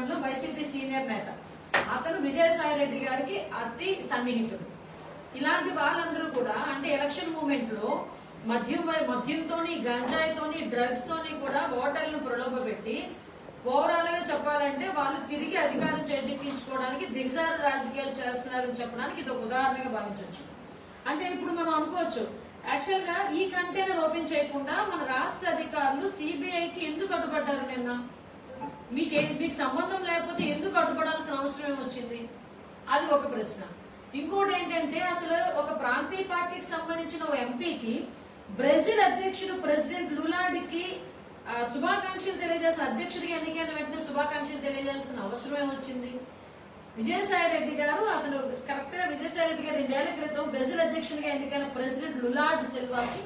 Nagulapadu YCP senior నేత. అతను విజయసాయి రెడ్డి గారికి అతి సన్నిహితుడు. ఇలాంటి వాళ్ళందరూ కూడా అంటే ఎలక్షన్ మూమెంట్లో మద్యం వై- మద్యంతోని గంజాయితోని డ్రగ్స్తోని కూడా ఓటర్లను ప్రలోభపెట్టి ఓవరాల్గా చెప్పాలంటే వాళ్ళు తిరిగి అధికారం చేజిక్కించుకోవడానికి దిగజారు రాజకీయాలు చేస్తున్నారని చెప్పడానికి ఇది ఒక ఉదాహరణగా భావించవచ్చు. అంటే ఇప్పుడు మనం అనుకోవచ్చు యాక్చువల్గా ఈ కంటైనర్ ఓపెన్ చేయకుండా మన రాష్ట్ర అధికారులు సిబిఐకి ఎందుకు అడ్డుపడ్డారు నిన్న? మీకు మీకు సంబంధం లేకపోతే ఎందుకు అడ్డుపడాల్సిన అవసరం ఏమొచ్చింది? అది ఒక ప్రశ్న. ఇంకోటి ఏంటంటే అసలు ఒక ప్రాంతీయ పార్టీకి సంబంధించిన ఓ ఎంపీకి బ్రెజిల్ అధ్యక్షుడు ప్రెసిడెంట్ లులాడికి శుభాకాంక్షలు తెలియజేసిన అధ్యక్షుడికి ఎన్నికైన వెంటనే శుభాకాంక్షలు తెలియజేయాల్సిన అవసరం ఏమొచ్చింది? విజయసాయి రెడ్డి గారు అతను కరెక్ట్గా విజయసాయి రెడ్డి గారు రెండేళ్ళ క్రితం బ్రెజిల్ అధ్యక్షునిగా ఎన్నికైన ప్రెసిడెంట్ లులాడ్ సిల్వాకి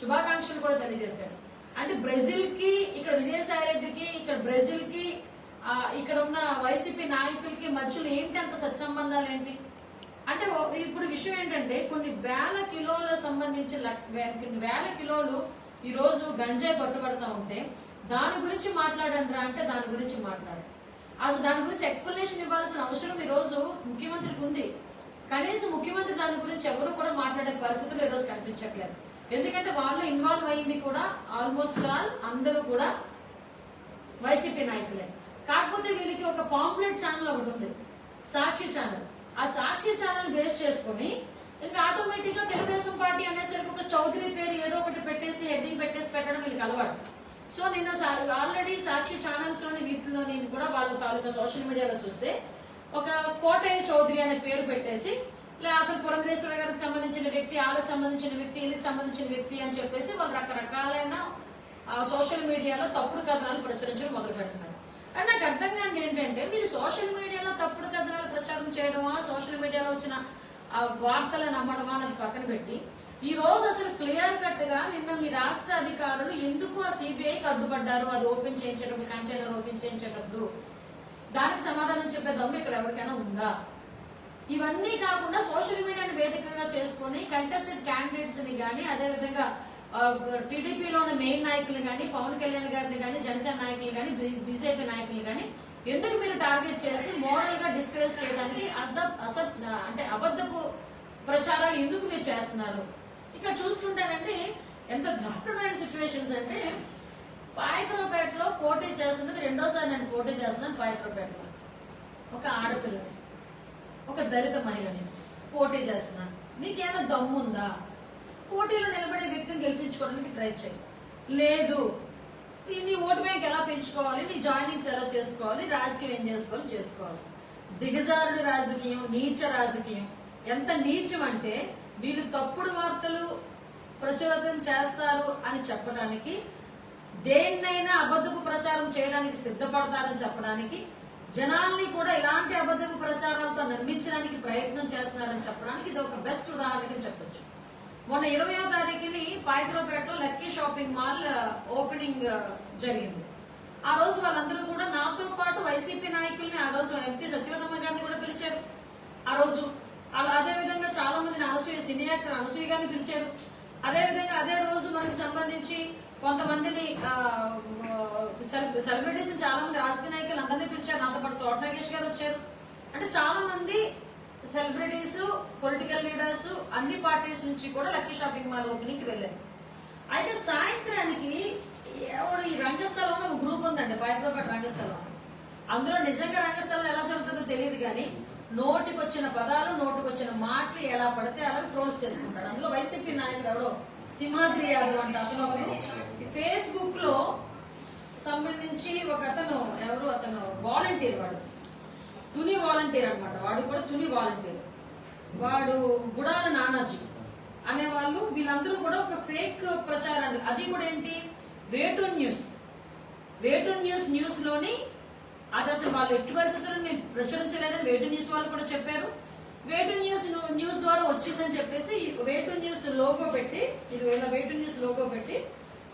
శుభాకాంక్షలు కూడా తెలియజేశాడు అంటే బ్రెజిల్కి ఇక్కడ విజయసాయి రెడ్డికి ఇక్కడ బ్రెజిల్కి ఇక్కడ ఉన్న వైసీపీ నాయకులకి మధ్యలో ఏంటి అంత సత్సంబంధాలు ఏంటి? అంటే ఇప్పుడు విషయం ఏంటంటే కొన్ని వేల కిలోల సంబంధించి కొన్ని వేల కిలోలు ఈ రోజు గంజాయి పట్టుబడతా ఉంటే దాని గురించి మాట్లాడండి రా అంటే దాని గురించి మాట్లాడండి అసలు దాని గురించి ఎక్స్ప్లెనేషన్ ఇవ్వాల్సిన అవసరం ఈ రోజు ముఖ్యమంత్రికి ఉంది. కనీసం ముఖ్యమంత్రి దాని గురించి ఎవరు కూడా మాట్లాడే పరిస్థితులు ఈరోజు కనిపించట్లేదు. ఎందుకంటే వాళ్ళు ఇన్వాల్వ్ అయింది కూడా ఆల్మోస్ట్ ఆల్ అందరూ కూడా వైసీపీ నాయకులే. కాకపోతే వీళ్ళకి ఒక పాంప్లెట్ ఛానల్ ఒకటి ఉంది. సాక్షి ఛానల్. ఆ సాక్షి ఛానల్ బేస్ చేసుకుని ఇంకా ఆటోమేటిక్గా తెలుగుదేశం పార్టీ అనేసరికి ఒక చౌదరి పేరు ఏదో ఒకటి పెట్టేసి హెడ్డింగ్ పెట్టేసి పెట్టడం వీళ్ళకి అలవాటు. సో నిన్న ఆల్రెడీ సాక్షి ఛానల్స్లోని వీటిలో నేను కూడా వాళ్ళ తాలూకా సోషల్ మీడియాలో చూస్తే ఒక కోటయ్య చౌదరి అనే పేరు పెట్టేసి లే అతను పురంధరేశ్వర గారికి సంబంధించిన వ్యక్తి వాళ్ళకి సంబంధించిన వ్యక్తి వీళ్ళకి సంబంధించిన వ్యక్తి అని చెప్పేసి వాళ్ళు రకరకాలైన సోషల్ మీడియాలో తప్పుడు కథనాలు ప్రచురించడం మొదలు పెడుతున్నారు అండ్ నాకు అర్థం కాని ఏంటంటే మీరు సోషల్ మీడియాలో తప్పుడు కథనాలు ప్రచారం చేయడమా సోషల్ మీడియాలో వచ్చిన ఆ వార్తలు నమ్మడమా అన్నది పక్కన పెట్టి ఈ రోజు అసలు క్లియర్ కట్గా నిన్న మీ రాష్ట్ర అధికారులు ఎందుకు ఆ సిబిఐకి అడ్డుపడ్డారు? అది ఓపెన్ చేయించేటప్పుడు కంటైనర్ ఓపెన్ చేయించేటప్పుడు? దానికి సమాధానం చెప్పే దమ్ము ఇక్కడ ఎవరికైనా ఉందా? ఇవన్నీ కాకుండా సోషల్ మీడియాని వేదికగా చేసుకొని కంటెస్టెడ్ క్యాండిడేట్స్ని కానీ అదే విధంగా టీడీపీలో ఉన్న మెయిన్ నాయకులు కానీ పవన్ కళ్యాణ్ గారిని కానీ జనసేన నాయకులు కానీ బీజేపీ నాయకులు కానీ ఎందుకు మీరు టార్గెట్ చేసి మోరల్గా డిస్కరేజ్ చేయడానికి అర్థ అసత్ అంటే అబద్ధపు ప్రచారాలు ఎందుకు మీరు చేస్తున్నారు? ఇక్కడ చూసుకుంటానంటే ఎంత దారుణమైన సిచ్యువేషన్స్ అంటే పాయకరావుపేటలో పోటీ చేస్తున్నది రెండోసారి నేను పోటీ చేస్తున్నాను పాయకరావుపేటలో. ఒక ఆడపిల్లని ఒక దళిత మహిళని పోటీ చేస్తున్నాను. నీకేమైనా దమ్ముందా? పోటీలో నిలబడే వ్యక్తిని గెలిపించుకోవడానికి ట్రై చేయి. లేదు. నీ ఓటు బ్యాంక్ ఎలా పెంచుకోవాలి? నీ జాయినింగ్స్ ఎలా చేసుకోవాలి? రాజకీయం ఏం చేసుకోవాలి? చేసుకోవాలి. దిగజారుడు రాజకీయం నీచ రాజకీయం ఎంత నీచం అంటే వీళ్ళు తప్పుడు వార్తలు ప్రచురితం చేస్తారు అని చెప్పడానికి దేన్నైనా అబద్ధపు ప్రచారం చేయడానికి సిద్ధపడతారని చెప్పడానికి జనాల్ని కూడా ఇలాంటి అబద్ధపు ప్రచారాలతో నమ్మించడానికి ప్రయత్నం చేస్తున్నారని చెప్పడానికి ఇది ఒక బెస్ట్ ఉదాహరణకి చెప్పొచ్చు. మొన్న ఇరవయో తారీఖుని పాయకరావుపేటలో లక్కీ షాపింగ్ మాల్ ఓపెనింగ్ జరిగింది. ఆ రోజు వాళ్ళందరూ కూడా నాతో పాటు వైసీపీ నాయకుల్ని ఆ రోజు ఎంపీ సత్యవతమ్మ గారిని కూడా పిలిచారు. ఆ రోజు అలా అదే విధంగా చాలా మందిని అనసూయ సినీ యాక్టర్ అనసూయ గారిని పిలిచారు. అదేవిధంగా అదే రోజు మనకి సంబంధించి కొంతమందిని సెలబ్రిటీస్ చాలా మంది రాజకీయ నాయకులు అందరినీ పిలిచారు. నాతో పాటు తోట నాగేష్ గారు వచ్చారు. అంటే చాలా మంది సెలబ్రిటీస్ పొలిటికల్ లీడర్స్ అన్ని పార్టీస్ నుంచి కూడా లక్కీ షాపింగ్ మాల్ ఓపెనింగ్కి వెళ్ళారు. అయితే సాయంత్రానికి ఎవడు ఈ రంగస్థలంలో ఒక గ్రూప్ ఉందండి బయటపడి రంగస్థలం. అందులో నిజంగా రంగస్థలం ఎలా జరుగుతుందో తెలియదు కానీ నోటికొచ్చిన పదాలు నోటికొచ్చిన మాటలు ఎలా పడితే అలా ట్రోల్స్ చేసుకుంటాడు. అందులో వైసీపీ నాయకుడు ఎవడో? సింహాద్రి యాదవ్ అంటే అతను ఫేస్బుక్లో సంబంధించి ఒక అతను ఎవరు? అతను వాలంటీర్ వాడు. తుని వాలంటీర్ అనమాట వాడు కూడా తుని వాలంటీర్ వాడు గుడాల నానాజీ అనేవాళ్ళు వీళ్ళందరూ కూడా ఒక ఫేక్ ప్రచారాన్ని. అది కూడా ఏంటి? వేటూన్ న్యూస్. వేటూన్ న్యూస్ న్యూస్లోని అది అసలు వాళ్ళు ఎట్టి పరిస్థితులను మేము ప్రచురించలేదని వేటూన్ న్యూస్ వాళ్ళు కూడా చెప్పారు. వేటూన్ న్యూస్ న్యూస్ ద్వారా వచ్చిందని చెప్పేసి వేటూన్ న్యూస్ లోగో పెట్టి ఇది వీళ్ళ వేటూన్ న్యూస్ లోగో పెట్టి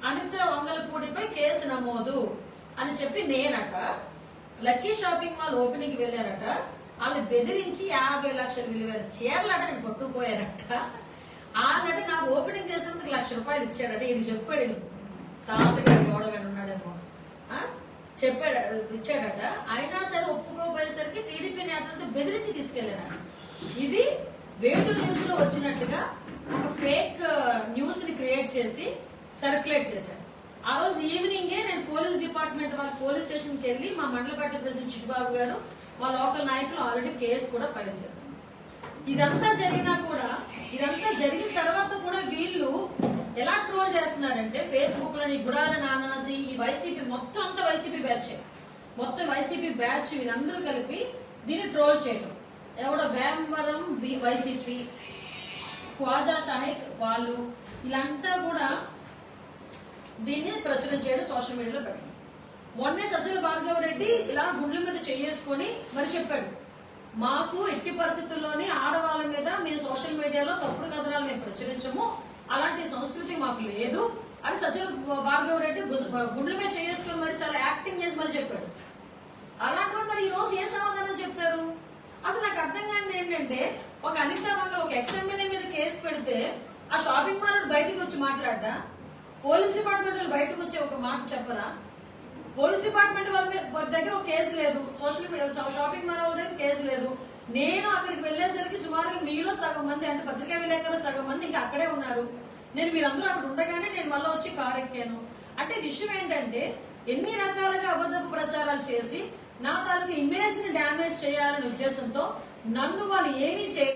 అనిత వంగలపూడిపై కేసు నమోదు అని చెప్పి నేనట లక్కీ షాపింగ్ మాల్ ఓపెనింగ్ వెళ్ళారట. వాళ్ళు బెదిరించి యాభై లక్షల విలువైన చీరలాట నేను పట్టుకుపోయారట. ఆనట నాకు ఓపెనింగ్ చేసినందుకు లక్ష రూపాయలు ఇచ్చాడట ఈయన చెప్పాడు తాతగారు తాతగారికి ఉన్నాడేమో. చెప్పాడు ఇచ్చాడట. అయినా సరే ఒప్పుకోపోయేసరికి టీడీపీ నేతలతో బెదిరించి తీసుకెళ్ళారట ఇది వేటు న్యూస్లో వచ్చినట్టుగా ఒక ఫేక్ న్యూస్ని క్రియేట్ చేసి సర్క్యులేట్ చేశారు. ఆ రోజు ఈవినింగే నేను పోలీస్ డిపార్ట్మెంట్ వాళ్ళ పోలీస్ స్టేషన్కి వెళ్ళి మా మండలపట్టి ప్రెసిడెంట్ చిట్టుబాబు గారు మా లోకల్ నాయకులు ఆల్రెడీ కేసు కూడా ఫైల్ చేశారు. ఇదంతా జరిగినా కూడా ఇదంతా జరిగిన తర్వాత కూడా వీళ్ళు ఎలా ట్రోల్ చేస్తున్నారంటే ఫేస్బుక్లో ఈ గుడాల నానాసి ఈ వైసీపీ మొత్తం అంతా వైసీపీ బ్యాచ్. మొత్తం వైసీపీ బ్యాచ్ వీళ్ళందరూ కలిపి దీన్ని ట్రోల్ చేయడం ఎవడో భీమవరం బి- వైసీపీ ఖ్వాజా షాహిక్ వాళ్ళు వీళ్ళంతా కూడా దీన్ని ప్రచురం చేయడం సోషల్ మీడియాలో పెట్టడం. మొన్నే సజ్జల భార్గవ రెడ్డి ఇలా గుండెల మీద చేసుకొని మరి చెప్పాడు మాకు ఎట్టి పరిస్థితుల్లోని ఆడవాళ్ళ మీద మేము సోషల్ మీడియాలో తప్పుడు కథనాలు మేము ప్రచురించము అలాంటి సంస్కృతి మాకు లేదు అని సజ్జల భార్గవ రెడ్డి గుండెల మీద చేసుకొని మరి చాలా యాక్టింగ్ చేసి మరి చెప్పాడు. అలాంటి మరి ఈ రోజు ఏ సమాధానం చెప్తారు? అసలు నాకు అర్థం కానిది ఏంటంటే ఒక అనిత మంగళ ఒక ఎక్స్ఎమ్మెల్యే మీద కేసు పెడితే ఆ షాపింగ్ మాల్ బయటకు వచ్చి మాట్లాడ్డా పోలీస్ డిపార్ట్మెంట్ వాళ్ళు బయటకు వచ్చే ఒక మాట చెప్పరా? పోలీస్ డిపార్ట్మెంట్ వాళ్ళ వాళ్ళ దగ్గర ఒక కేసు లేదు. సోషల్ మీడియా షాపింగ్ మాల్ వాళ్ళ దగ్గర కేసు లేదు. నేను అక్కడికి వెళ్ళేసరికి సుమారుగా మీలో సగం మంది అంటే పత్రికా విలేకరులు సగం మంది ఇంకా అక్కడే ఉన్నారు. నేను మీరందరూ అక్కడ ఉండగానే నేను మళ్ళీ వచ్చి కారు ఎక్కాను అంటే విషయం ఏంటంటే ఎన్ని రకాలుగా అబద్ధపు ప్రచారాలు చేసి నా తాలూకు ఇమేజ్ని డ్యామేజ్ చేయాలనే ఉద్దేశంతో నన్ను వాళ్ళు ఏమీ చేయ